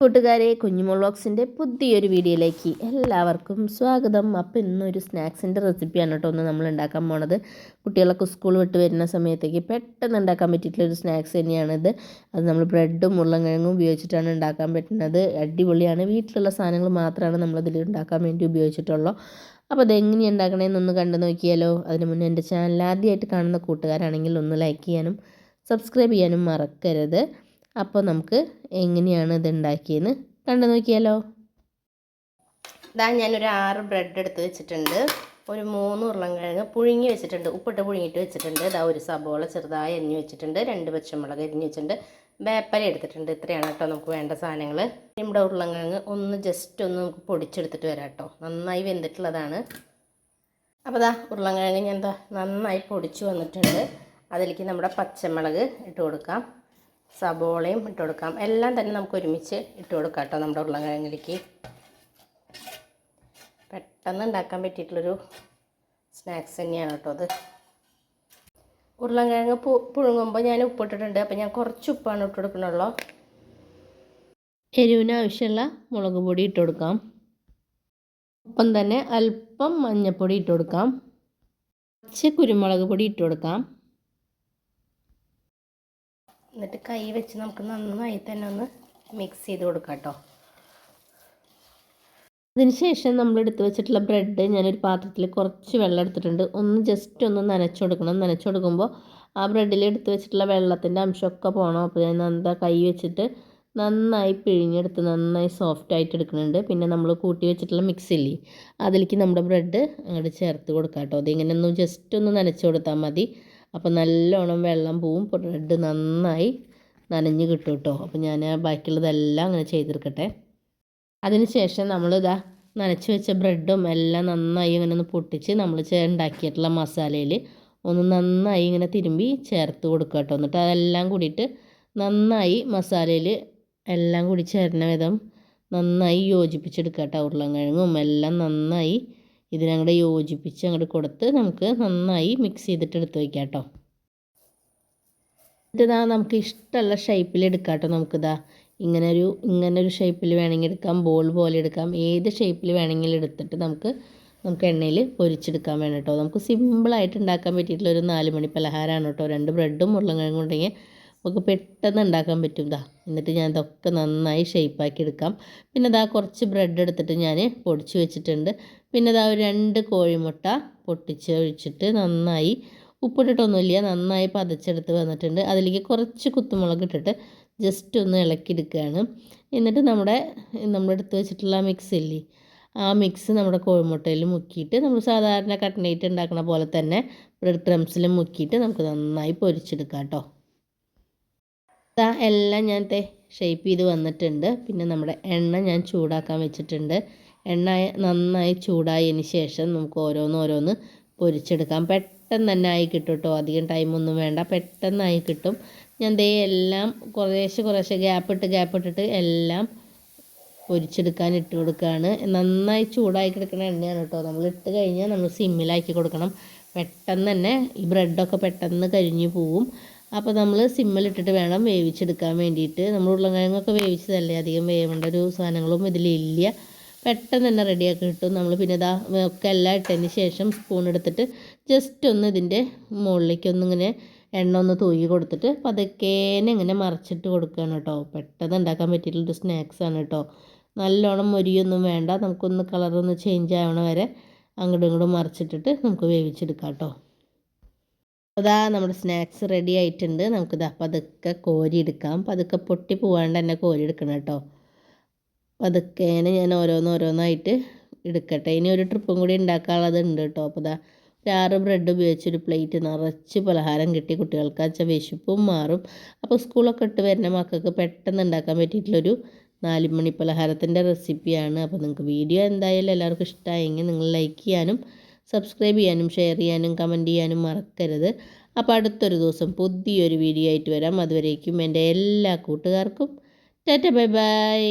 കൂട്ടുകാരെ കുഞ്ഞുമോൾ ബോക്സിന്റെ പുതിയൊരു വീഡിയോയിലേക്ക് എല്ലാവർക്കും സ്വാഗതം. അപ്പോൾ ഇന്നൊരു സ്നാക്സിന്റെ റെസിപ്പിയാണ് കേട്ടോ ഒന്ന് നമ്മൾ ഉണ്ടാക്കാൻ പോണത്. കുട്ടികളൊക്കെ സ്കൂൾ വിട്ട് വരുന്ന സമയത്തേക്ക് പെട്ടെന്ന് ഉണ്ടാക്കാൻ പറ്റിയിട്ടുള്ളൊരു സ്നാക്സ് തന്നെയാണിത് അത് നമ്മൾ ബ്രെഡും ഉരുളൻകിഴങ്ങും ഉപയോഗിച്ചിട്ടാണ് ഉണ്ടാക്കാൻ പറ്റുന്നത്. അടിപൊളിയാണ്. വീട്ടിലുള്ള സാധനങ്ങൾ മാത്രമാണ് നമ്മളതിൽ ഉണ്ടാക്കാൻ വേണ്ടി ഉപയോഗിച്ചിട്ടുള്ളൂ. അപ്പോൾ അതെങ്ങനെയാണ് ഉണ്ടാക്കണേന്നൊന്ന് കണ്ടു നോക്കിയാലോ. അതിന് മുന്നേ എന്റെ ചാനൽ ആദ്യമായിട്ട് കാണുന്ന കൂട്ടുകാരാണെങ്കിൽ ഒന്ന് ലൈക്ക് ചെയ്യാനും സബ്സ്ക്രൈബ് ചെയ്യാനും മറക്കരുത്. അപ്പോൾ നമുക്ക് എങ്ങനെയാണ് ഇത് ഉണ്ടാക്കിയെന്ന് കണ്ടു നോക്കിയാലോ? ഇതാ ഞാനൊരു ആറ് ബ്രെഡ് എടുത്ത് വെച്ചിട്ടുണ്ട്. ഒരു മൂന്ന് ഉരുളൻകിഴങ്ങ് പുഴുങ്ങി വെച്ചിട്ടുണ്ട്. ഉപ്പിട്ട് പുഴുങ്ങിയിട്ട് വെച്ചിട്ടുണ്ട്. ഇതാ ഒരു സബോള ചെറുതായി അരിഞ്ഞ് വെച്ചിട്ടുണ്ട്. രണ്ട് പച്ചമുളക് അരിഞ്ഞ് വെച്ചിട്ടുണ്ട്. വേപ്പല എടുത്തിട്ടുണ്ട്. ഇത്രയാണ് കേട്ടോ നമുക്ക് വേണ്ട സാധനങ്ങൾ നമ്മുടെ ഉരുളൻകിഴങ്ങ് ഒന്ന് ജസ്റ്റ് ഒന്ന് നമുക്ക് പൊടിച്ചെടുത്തിട്ട് വരാം കേട്ടോ. നന്നായി വെന്തിട്ടുള്ളതാണ്. അപ്പോൾ ദാ ഉരുളൻകിഴങ്ങ് ഞാൻ എന്താ നന്നായി പൊടിച്ചു വന്നിട്ടുണ്ട്. അതിലേക്ക് നമ്മുടെ പച്ചമുളക് ഇട്ട് കൊടുക്കാം. സബോളയും ഇട്ട് കൊടുക്കാം. എല്ലാം തന്നെ നമുക്ക് ഒരുമിച്ച് ഇട്ട് കൊടുക്കാം കേട്ടോ നമ്മുടെ ഉരുളക്കിഴങ്ങിലേക്ക് പെട്ടെന്ന് ഉണ്ടാക്കാൻ പറ്റിയിട്ടുള്ളൊരു സ്നാക്സ് തന്നെയാണ് കേട്ടോ അത്. ഉരുളക്കിഴങ്ങ് പു പുഴുങ്ങുമ്പോൾ ഞാൻ ഉപ്പിട്ടിട്ടുണ്ട്. അപ്പോൾ ഞാൻ കുറച്ച് ഉപ്പാണ് ഇട്ട് കൊടുക്കണുള്ളൂ. എരിവിന് ആവശ്യമുള്ള മുളക് പൊടി ഇട്ട് കൊടുക്കാം. ഒപ്പം തന്നെ അല്പം മഞ്ഞൾപ്പൊടി ഇട്ട് കൊടുക്കാം. കുറച്ച് കുരുമുളക് പൊടി ഇട്ട് കൊടുക്കാം. എന്നിട്ട് കൈ വെച്ച് നമുക്ക് നന്നായി തന്നെ ഒന്ന് മിക്സ് ചെയ്ത് കൊടുക്കാം കേട്ടോ. അതിനുശേഷം നമ്മൾ എടുത്ത് വെച്ചിട്ടുള്ള ബ്രെഡ് ഞാനൊരു പാത്രത്തിൽ കുറച്ച് വെള്ളം എടുത്തിട്ടുണ്ട്. ഒന്ന് ജസ്റ്റ് ഒന്ന് നനച്ചു കൊടുക്കണം. നനച്ചു കൊടുക്കുമ്പോൾ ആ ബ്രെഡിൽ എടുത്ത് വെച്ചിട്ടുള്ള വെള്ളത്തിന്റെ അംശമൊക്കെ പോകണം. അപ്പോൾ ഞാൻ എന്താ കൈ വെച്ചിട്ട് നന്നായി പിഴിഞ്ഞെടുത്ത് നന്നായി സോഫ്റ്റ് ആയിട്ട് എടുക്കുന്നുണ്ട്. പിന്നെ നമ്മൾ കൂട്ടി വെച്ചിട്ടുള്ള മിക്സ് ഇല്ലേ അതിലേക്ക് നമ്മുടെ ബ്രെഡ് അങ്ങോട്ട് ചേർത്ത് കൊടുക്കാം കേട്ടോ. അതിങ്ങനെ ഒന്ന് ജസ്റ്റ് ഒന്ന് നനച്ചു കൊടുത്താൽ മതി. അപ്പോൾ നല്ലോണം വെള്ളം പോവും. ബ്രെഡ് നന്നായി നനഞ്ഞ് കിട്ടും കേട്ടോ അപ്പോൾ ഞാൻ ബാക്കിയുള്ളതെല്ലാം അങ്ങനെ ചെയ്തെടുക്കട്ടെ അതിന് ശേഷം നമ്മളിതാ നനച്ച് വെച്ച ബ്രെഡും എല്ലാം നന്നായി ഇങ്ങനെ ഒന്ന് പൊട്ടിച്ച് നമ്മൾ ഉണ്ടാക്കിയിട്ടുള്ള മസാലയിൽ ഒന്ന് നന്നായി ഇങ്ങനെ തിരുമ്പി ചേർത്ത് കൊടുക്കുക കേട്ടോ എന്നിട്ട് അതെല്ലാം കൂടിയിട്ട് നന്നായി മസാലയിൽ എല്ലാം കൂടി ചേരുന്ന വിധം നന്നായി യോജിപ്പിച്ചെടുക്കുക കേട്ടോ ഉരുളൻകിഴങ്ങും എല്ലാം നന്നായി ഇതിനങ്ങോട്ട് യോജിപ്പിച്ച് അങ്ങോട്ട് കൊടുത്ത് നമുക്ക് നന്നായി മിക്സ് ചെയ്തിട്ട് എടുത്ത് വയ്ക്കാം കേട്ടോ എന്നിട്ടിതാ നമുക്ക് ഇഷ്ടമുള്ള ഷേപ്പിൽ എടുക്കാം കേട്ടോ നമുക്കിതാ. ഇങ്ങനെ ഒരു ഇങ്ങനെ ഒരു ഷേപ്പിൽ വേണമെങ്കിൽ എടുക്കാം ബോൾ പോലെ എടുക്കാം ഏത് ഷേപ്പിൽ വേണമെങ്കിലും എടുത്തിട്ട് നമുക്ക് നമുക്ക് എണ്ണയിൽ പൊരിച്ചെടുക്കാൻ വേണം കേട്ടോ നമുക്ക് സിമ്പിളായിട്ട് ഉണ്ടാക്കാൻ പറ്റിയിട്ടുള്ള ഒരു നാല് മണി പലഹാരമാണ് കേട്ടോ രണ്ട് ബ്രെഡും ഉരുളൻകിഴങ്ങും ഉണ്ടെങ്കിൽ നമുക്ക് പെട്ടെന്ന് ഉണ്ടാക്കാൻ പറ്റും ഇതാ എന്നിട്ട് ഞാൻ ഇതൊക്കെ നന്നായി ഷേപ്പാക്കി എടുക്കാം. പിന്നെ ഇതാ കുറച്ച് ബ്രെഡ് എടുത്തിട്ട് ഞാൻ പൊടിച്ച് വെച്ചിട്ടുണ്ട്. പിന്നെ ഇതാ ഒരു രണ്ട് കോഴിമുട്ട പൊട്ടിച്ച് ഒഴിച്ചിട്ട് നന്നായി ഉപ്പിട്ടിട്ടൊന്നുമില്ല നന്നായി പതച്ചെടുത്ത് വന്നിട്ടുണ്ട്. അതിലേക്ക് കുറച്ച് കുത്തുമുളക് ഇട്ടിട്ട് ജസ്റ്റ് ഒന്ന് ഇളക്കിയെടുക്കുകയാണ്. എന്നിട്ട് നമ്മുടെ നമ്മളെടുത്ത് വെച്ചിട്ടുള്ള മിക്സ് ഇല്ലേ ആ മിക്സ് നമ്മുടെ കോഴിമുട്ടയിൽ മുക്കിയിട്ട് നമ്മൾ സാധാരണ കട്ട്ലേറ്റ് ഉണ്ടാക്കുന്ന പോലെ തന്നെ ബ്രെഡ് ക്രംസിൽ മുക്കിയിട്ട് നമുക്ക് നന്നായി പൊരിച്ചെടുക്കാം കേട്ടോ. എല്ലാം ഞാൻ തേ ഷേപ്പ് ചെയ്ത് വന്നിട്ടുണ്ട്. പിന്നെ നമ്മുടെ എണ്ണ ഞാൻ ചൂടാക്കാൻ വെച്ചിട്ടുണ്ട്. എണ്ണ നന്നായി ചൂടായതിന് ശേഷം നമുക്ക് ഓരോന്നോരോന്ന് ഓരോന്ന് പൊരിച്ചെടുക്കാം. പെട്ടെന്ന് തന്നെ ആയി കിട്ടും കേട്ടോ അധികം ടൈമൊന്നും വേണ്ട. പെട്ടെന്നായി കിട്ടും. ഞാൻ ദേ എല്ലാം കുറേശ്ശെ കുറേശ്ശെ ഗ്യാപ്പ് ഇട്ട് ഗ്യാപ്പ് ഇട്ടിട്ട് എല്ലാം പൊരിച്ചെടുക്കാൻ ഇട്ട് കൊടുക്കുകയാണ് നന്നായി ചൂടായി കിടക്കുന്ന എണ്ണയാണ് കേട്ടോ നമ്മൾ ഇട്ട് കഴിഞ്ഞാൽ നമ്മൾ സിമ്മിലാക്കി കൊടുക്കണം. പെട്ടെന്ന് തന്നെ ഈ ബ്രെഡൊക്കെ പെട്ടെന്ന് കരിഞ്ഞു പോവും. അപ്പോൾ നമ്മൾ സിമ്മിലിട്ടിട്ട് വേണം വേവിച്ചെടുക്കാൻ വേണ്ടിയിട്ട്. നമ്മൾ ഉരുളക്കിഴങ്ങൊക്കെ വേവിച്ചതല്ലേ അധികം വേവേണ്ട ഒരു സാധനങ്ങളും ഇതിലില്ല പെട്ടെന്ന് തന്നെ റെഡിയാക്കി കിട്ടും. നമ്മൾ പിന്നെ ഇതാ ഒക്കെ എല്ലാം ഇട്ടതിന് ശേഷം സ്പൂൺ എടുത്തിട്ട് ജസ്റ്റ് ഒന്ന് ഇതിന്റെ മുകളിലേക്ക് ഒന്നിങ്ങനെ എണ്ണ ഒന്ന് തൂക്കി കൊടുത്തിട്ട് പതുക്കേനെ ഇങ്ങനെ മറിച്ചിട്ട് കൊടുക്കുകയാണ് കേട്ടോ. പെട്ടെന്ന് ഉണ്ടാക്കാൻ പറ്റിയിട്ടുള്ളൊരു സ്നാക്സാണ് കേട്ടോ. നല്ലോണം മൊരിയൊന്നും വേണ്ട. നമുക്കൊന്ന് കളറൊന്ന് ചേഞ്ച് ആവണ വരെ അങ്ങോട്ടും ഇങ്ങോട്ടും മറിച്ചിട്ടിട്ട് നമുക്ക് വേവിച്ചെടുക്കാം കേട്ടോ. അതാ നമ്മുടെ സ്നാക്സ് റെഡി ആയിട്ടുണ്ട്. നമുക്കിതാ പതുക്കെ കോരി എടുക്കാം പതുക്കെ പൊട്ടി പോവാണ്ട് തന്നെ കോരി എടുക്കണം കേട്ടോ പതുക്കേനെ ഞാൻ ഓരോന്നോരോന്നായിട്ട് എടുക്കട്ടെ. ഇനി ഒരു ട്രിപ്പും കൂടി ഉണ്ടാക്കാനുള്ളത് ഉണ്ട് കേട്ടോ. അപ്പോൾ ഇതാ ഒരു ആറ് ബ്രെഡ് ഉപയോഗിച്ചൊരു പ്ലേറ്റ് നിറച്ച് പലഹാരം കിട്ടി കുട്ടികൾക്ക്. വെച്ചാൽ വിശപ്പും മാറും. അപ്പോൾ സ്കൂളൊക്കെ ഇട്ട് വരുന്ന മക്കൾക്ക് പെട്ടെന്ന് ഉണ്ടാക്കാൻ പറ്റിയിട്ടുള്ളൊരു നാലുമണി പലഹാരത്തിന്റെ റെസിപ്പിയാണ് അപ്പോൾ നിങ്ങൾക്ക് വീഡിയോ എന്തായാലും എല്ലാവർക്കും ഇഷ്ടമായെങ്കിൽ നിങ്ങൾ ലൈക്ക് ചെയ്യാനും സബ്സ്ക്രൈബ് ചെയ്യാനും ഷെയർ ചെയ്യാനും കമന്റ് ചെയ്യാനും മറക്കരുത്. അപ്പോൾ അടുത്തൊരു ദിവസം പുതിയൊരു വീഡിയോ ആയിട്ട് വരാം. അതുവരേക്കും എന്റെ എല്ലാ കൂട്ടുകാർക്കും. Tata bye bye